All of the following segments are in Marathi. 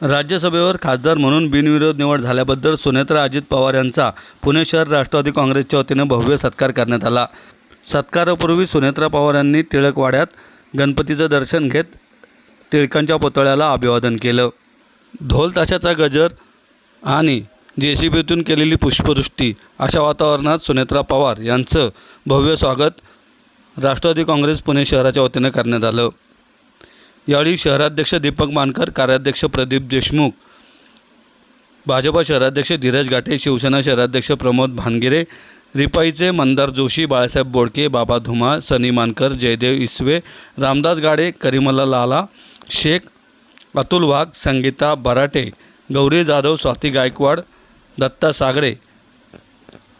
राज्यसभेवर खासदार म्हणून बिनविरोध निवड झाल्याबद्दल सुनेत्रा अजित पवार यांचा पुणे शहर राष्ट्रवादी काँग्रेसच्या वतीनं भव्य सत्कार करण्यात आला. सत्कारापूर्वी सुनेत्रा पवार यांनी टिळकवाड्यात गणपतीचं दर्शन घेत टिळकांच्या पुतळ्याला अभिवादन केलं. ढोल ताशाचा गजर आणि जे सी बीतून केलेली पुष्पवृष्टी अशा वातावरणात सुनेत्रा पवार यांचं भव्य स्वागत राष्ट्रवादी काँग्रेस पुणे शहराच्या वतीनं करण्यात आलं. यावेळी शहराध्यक्ष दीपक मानकर कार्याध्यक्ष प्रदीप देशमुख भाजपा शहराध्यक्ष धीरज घाटे शिवसेना शहराध्यक्ष प्रमोद भानगिरे रिपाईचे मंदार जोशी बाळासाहेब बोडके बाबा धुमाळ सनी मानकर जयदेव इसवे रामदास गाडे करिमल्ला लाला शेख अतुल वाघ संगीता बराटे गौरी जाधव स्वाती गायकवाड दत्ता सागरे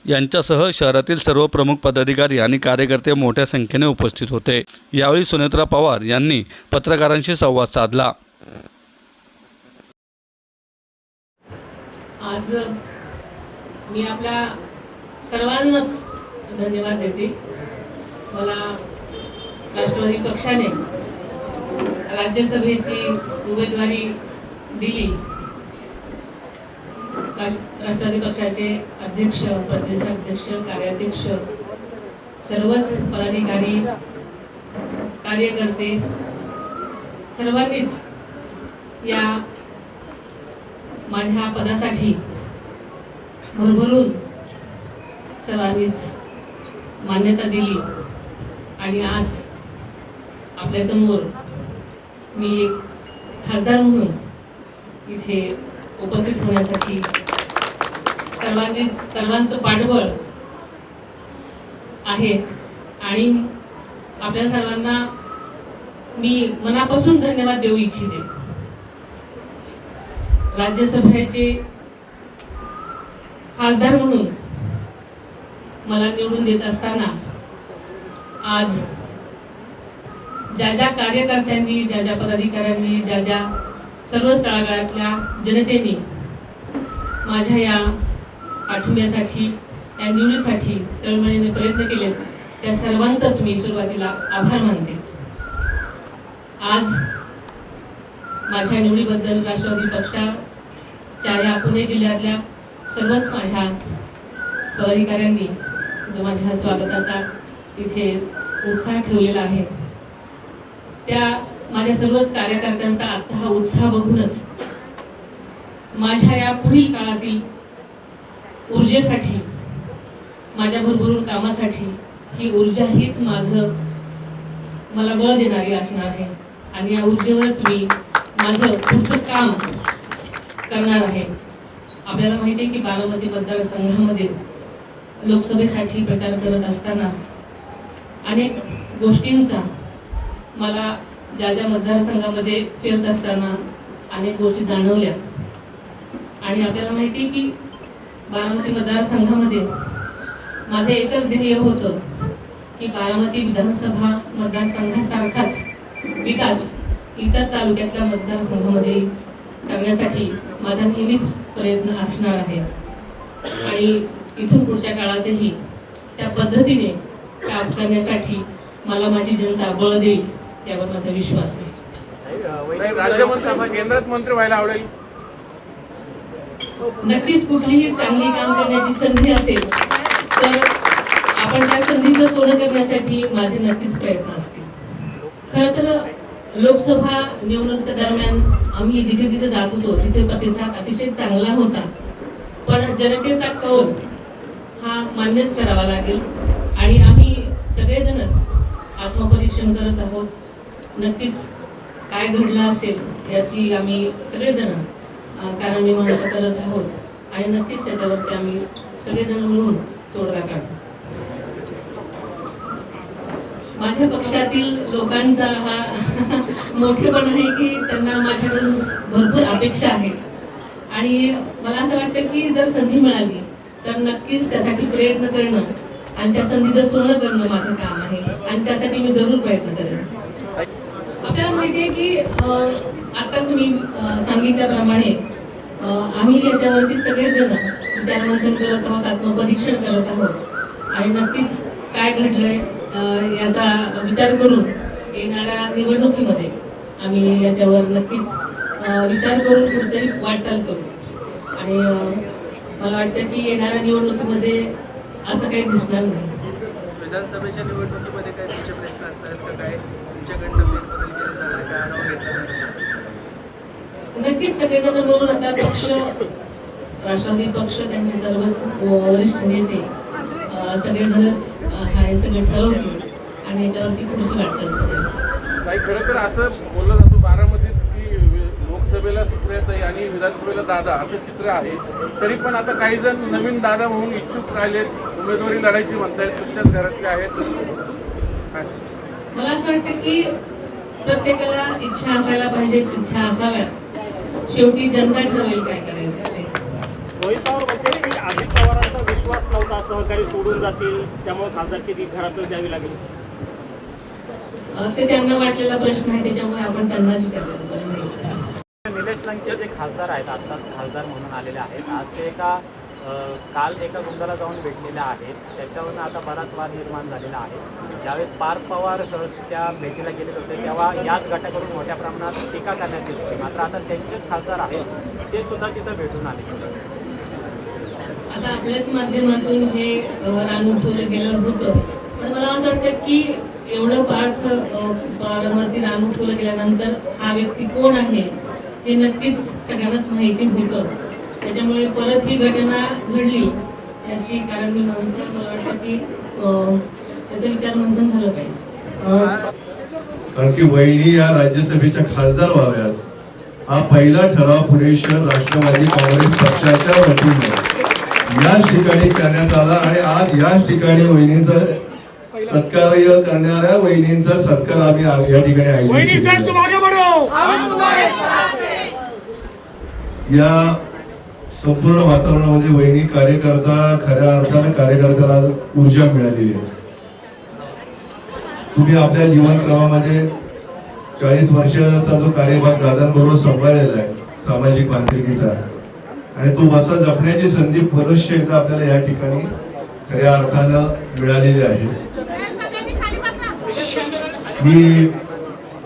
यांच्यासह शहरातील सर्व प्रमुख पदाधिकारी आणि कार्यकर्ते मोठ्या संख्येने उपस्थित होते. यावेळी सुनेत्रा पवार यांनी पत्रकारांशी संवाद साधला. आज मी आपल्या सर्वांनाच धन्यवाद देते. मला राष्ट्रवादी पक्षाने राज्यसभेची उमेदवारी दिली. राष्ट्रवादी पक्षाचे अध्यक्ष प्रदेशाध्यक्ष कार्याध्यक्ष सर्वच पदाधिकारी कार्यकर्ते सर्वांनीच या माझ्या पदासाठी भरभरून सर्वांनीच मान्यता दिली आणि आज आपल्यासमोर मी एक खासदार म्हणून इथे उपस्थित होण्यासाठी सर्वांनी सर्वांचं पाठबळ आहे. आणि आपल्या सर्वांना मी मनापासून धन्यवाद देऊ इच्छिते. राज्यसभेचे खासदार म्हणून मला निवडून देत असताना आज ज्या ज्या कार्यकर्त्यांनी ज्या ज्या पदाधिकाऱ्यांनी ज्या ज्या सर्वच तळागाळातल्या जनतेने माझ्या या पाठिंब्यासाठी या निवडीसाठी तळमळीने प्रयत्न केले त्या सर्वांचाच मी सुरुवातीला आभार मानते. आज माझ्या निवडीबद्दल राष्ट्रवादी पक्षाच्या या पुणे जिल्ह्यातल्या सर्वच माझ्या पदाधिकाऱ्यांनी जो माझ्या स्वागताचा इथे उत्साह ठेवलेला आहे त्या माझ्या सर्वच कार्यकर्त्यांचा आजचा हा उत्साह बघूनच माझ्या या पुढील काळातील ऊर्जेसाठी माझ्या भरभरून कामासाठी ही ऊर्जा हीच माझं मला बळ देणारी असणार आहे. आणि या ऊर्जेवरच मी माझं पुढचं काम करणार आहे. आपल्याला माहिती आहे की बारामती मतदारसंघामध्ये लोकसभेसाठी प्रचार करत असताना अनेक गोष्टींचा मला ज्या ज्या मतदारसंघामध्ये फिरत असताना अनेक गोष्टी जाणवल्या. आणि आपल्याला माहिती आहे की बारामती मतदारसंघामध्ये माझं एकच ध्येय होतं की बारामती विधानसभा मतदारसंघासारखाच विकास इतर तालुक्यातल्या मतदारसंघामध्ये करण्यासाठी माझा नेहमीच प्रयत्न असणार आहे. आणि इथून पुढच्या काळातही त्या पद्धतीने काम करण्यासाठी मला माझी जनता बळ देईल यावर माझा विश्वास आहे. राज्यमंत्री केंद्रात मंत्री व्हायला आवडेल. नक्कीच कुठलीही चांगली काम करण्याची संधी असेल तर आपण त्या संधीचं सोनं करण्यासाठी माझे नक्कीच प्रयत्न असतील. खरं तर लोकसभा निवडणुकीच्या दरम्यान आम्ही जिथे जिथे जात होतो तिथे प्रतिसाद अतिशय चांगला होता. पण जनतेचा कौल हा मान्यच करावा लागेल आणि आम्ही सगळेजणच आत्मपरीक्षण करत आहोत. नक्कीच काय घडलं असेल याची आम्ही सगळेजण कारण मी माणसं करत आहोत. आणि नक्कीच त्याच्यावरती आम्ही सगळेजण मिळून तोडगा काढतो माझ्या पक्षातील लोकांचा हा मोठेपण आहे की त्यांना माझ्याकडून भरपूर अपेक्षा आहेत आणि मला असं वाटतं की जर संधी मिळाली तर नक्कीच त्यासाठी प्रयत्न करणं आणि त्या संधीचं सोनं करणं माझं काम आहे. आणि त्यासाठी मी जरूर प्रयत्न करेन. आपल्याला माहिती आहे की आताच मी सांगितल्याप्रमाणे आम्ही याच्यावरती सगळेजण विचारमंथन करत आहोत आत्मपरीक्षण करत आहोत. आणि नक्कीच काय घडलंय याचा विचार करून येणाऱ्या निवडणुकीमध्ये आम्ही याच्यावर नक्कीच विचार करून पुढच्याही वाटचाल करू. आणि मला वाटतं की येणाऱ्या निवडणुकीमध्ये असं काही दिसणार नाही. विधानसभेच्या निवडणुकीमध्ये काय तुमचे प्रयत्न असतात का? काय तुमच्याकडनं नक्कीच सगळेजण मिळून आता पक्ष राष्ट्रवादी पक्ष त्यांचे सर्वच वरिष्ठ नेते सगळेजणच हा सगळं ठरवतील आणि याच्यावरती पुढची वाटचाल करेल खरं तर असं बोललं जातो बारामतीत की लोकसभेला सुप्रियाताई आणि विधानसभेला दादा असं चित्र आहे. तरी पण आता काही जण नवीन दादा म्हणून इच्छुक राहिलेत. उमेदवारी लढायची म्हणतायत तुमच्याच घरातले आहेत? मला असं वाटतं की प्रत्येकाला इच्छा असायला पाहिजे इच्छा असाव्यात. शेवटी जनता ठरवेल काय करायचं. अजित पवारांचा विश्वास नव्हता सहकारी सोडून जातील त्यामुळे खासदारकी ती घरातच द्यावी लागेल. ते त्यांना वाटलेला प्रश्न आहे त्याच्यामुळे आपण त्यांनाच विचारलेलं बरं नाही. निलेश लंके जे खासदार आहेत आत्ताच खासदार म्हणून आलेले आहेत. आज ते एका काल एका गुंडाला जाऊन भेटलेल्या आहेत. त्याच्यावरून आता बराच वाद निर्माण झालेला आहे. ज्यावेळेस पार पवार त्या भेटीला गेलेले होते तेव्हा याच गटाकडून मोठ्या प्रमाणात टीका करण्यात येत होती. मात्र आता त्यांचेच खासदार आहेत ते सुद्धा तिथं भेटून आले. आता आपल्याच माध्यमातून हे अ, रान गेलं होतं. पण मला असं वाटतं की एवढं पार्थ अ, पवारांवरती रान उठवलं गेल्यानंतर हा व्यक्ती कोण आहे हे नक्कीच सगळ्यांनाच माहिती होतं. त्याच्यामुळे परत ही घटना घडली. याची कारण मी माणसं. मला वाटतं की अ, त्याचं विचार मंथन झालं पाहिजे. कारण की वहिनी या राज्यसभेच्या खासदार व्हाव्यात. हा पहिला ठराव पुणे शहर राष्ट्रवादी काँग्रेस पक्षाच्या वतीने. याच ठिकाणी करण्यात आला आणि आज याच ठिकाणी वहिनीचा सत्कार्य करणाऱ्या वहिनींचा सत्कार आम्ही या ठिकाणी आयोजित. या संपूर्ण वातावरणामध्ये वहिनी कार्यकर्ता खऱ्या अर्थानं कार्यकर्त्याला ऊर्जा मिळालेली आहे. तुम्ही आपल्या जीवनक्रमामध्ये चाळीस वर्षाचा जो कार्यभाग दादांबरोबर सांभाळलेला आहे सामाजिक बांधिलकीचा आणि तो वसा जपण्याची संधी मनुष्य एकदा आपल्याला या ठिकाणी खऱ्या अर्थानं मिळालेली आहे. मी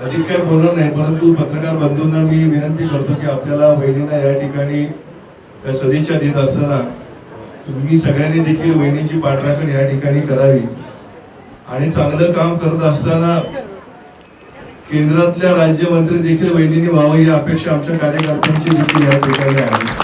अधिक काही बोलणार नाही परंतु पत्रकार बंधूंना मी विनंती करतो की आपल्याला वहिनींना या ठिकाणी या सदिच्छा देत असताना तुम्ही सगळ्यांनी देखील वहिनीची पाठराखण या ठिकाणी करावी. आणि चांगलं काम करत असताना केंद्रातल्या राज्यमंत्री देखील वहिनी व्हावं ही अपेक्षा आमच्या कार्यकर्त्यांची देखील या ठिकाणी आहे.